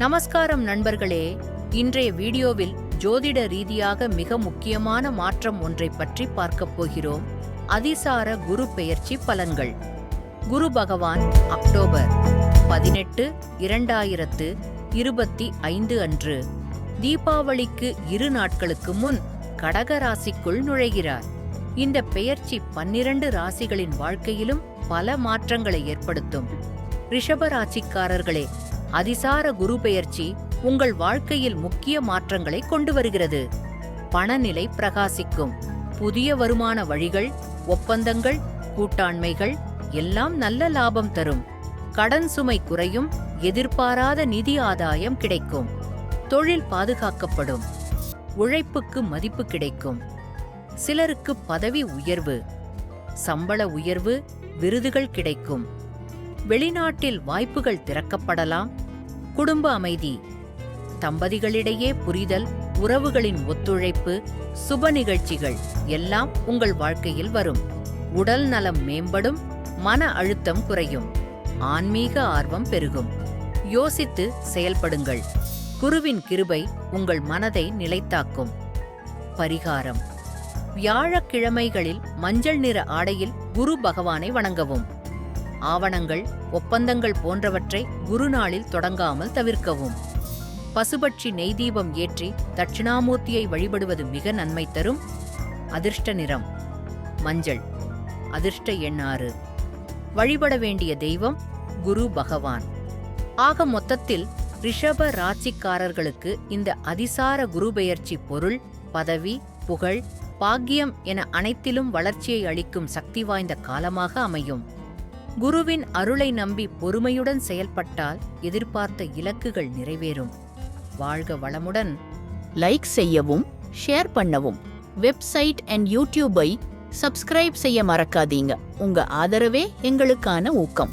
நமஸ்காரம் நண்பர்களே இன்றைய வீடியோவில் ஜோதிட ரீதியாக மிக முக்கியமான மாற்றம் ஒன்றை பற்றி பார்க்கப் போகிறோம். அதிசார குரு பெயர்ச்சி பலன்கள். குரு பகவான் அக்டோபர் பதினெட்டு இரண்டாயிரத்து இருபத்தி ஐந்து அன்று தீபாவளிக்கு இரு நாட்களுக்கு முன் கடக ராசிக்குள் நுழைகிறார். இந்த பெயர்ச்சி பன்னிரண்டு ராசிகளின் வாழ்க்கையிலும் பல மாற்றங்களை ஏற்படுத்தும். ரிஷபராசிக்காரர்களே அதிசார குரு பெயர்ச்சி உங்கள் வாழ்க்கையில் முக்கிய மாற்றங்களை கொண்டு வருகிறது. பணநிலை பிரகாசிக்கும். புதிய வருமான வழிகள் ஒப்பந்தங்கள் கூட்டாண்மைகள் எல்லாம் நல்ல லாபம் தரும். கடன் சுமை குறையும் எதிர்பாராத நிதி ஆதாயம் கிடைக்கும். தொழில் பாதுகாக்கப்படும். உழைப்புக்கு மதிப்பு கிடைக்கும். சிலருக்கு பதவி உயர்வு சம்பள உயர்வு விருதுகள் கிடைக்கும். வெளிநாட்டில் வாய்ப்புகள் திறக்கப்படலாம். குடும்ப அமைதி. தம்பதிகளிடையே புரிதல் உறவுகளின் ஒத்துழைப்பு சுப நிகழ்ச்சிகள் எல்லாம் உங்கள் வாழ்க்கையில் வரும். உடல் நலம் மேம்படும் மன அழுத்தம் குறையும் ஆன்மீக ஆர்வம் பெருகும். யோசித்து செயல்படுங்கள். குருவின் கிருபை உங்கள் மனதை நிலைத்தாக்கும். பரிகாரம். வியாழக்கிழமைகளில் மஞ்சள் நிற ஆடையில் குரு பகவானை வணங்கவும். ஆவணங்கள் ஒப்பந்தங்கள் போன்றவற்றை குருநாளில் தொடங்காமல் தவிர்க்கவும். பசுபட்சி நெய் தீபம் ஏற்றி தட்சிணாமூர்த்தியை வழிபடுவது மிக நன்மை தரும். அதிர்ஷ்ட நிறம். மஞ்சள். அதிர்ஷ்ட எண் ஆறு. வழிபட வேண்டிய தெய்வம் குரு பகவான். ஆக மொத்தத்தில் ரிஷப ராசிக்காரர்களுக்கு இந்த அதிசார குரு பெயர்ச்சி பொருள் பதவி புகழ் பாக்கியம் என அனைத்திலும் வளர்ச்சியை அளிக்கும் சக்தி வாய்ந்த காலமாக அமையும். குருவின் அருளை நம்பி பொறுமையுடன் செயல்பட்டால் எதிர்பார்த்த இலக்குகள் நிறைவேறும். வாழ்க வளமுடன். லைக் செய்யவும் ஷேர் பண்ணவும். வெப்சைட் அண்ட் யூடியூபை சப்ஸ்கிரைப் செய்ய மறக்காதீங்க. உங்க ஆதரவே எங்களுக்கான ஊக்கம்.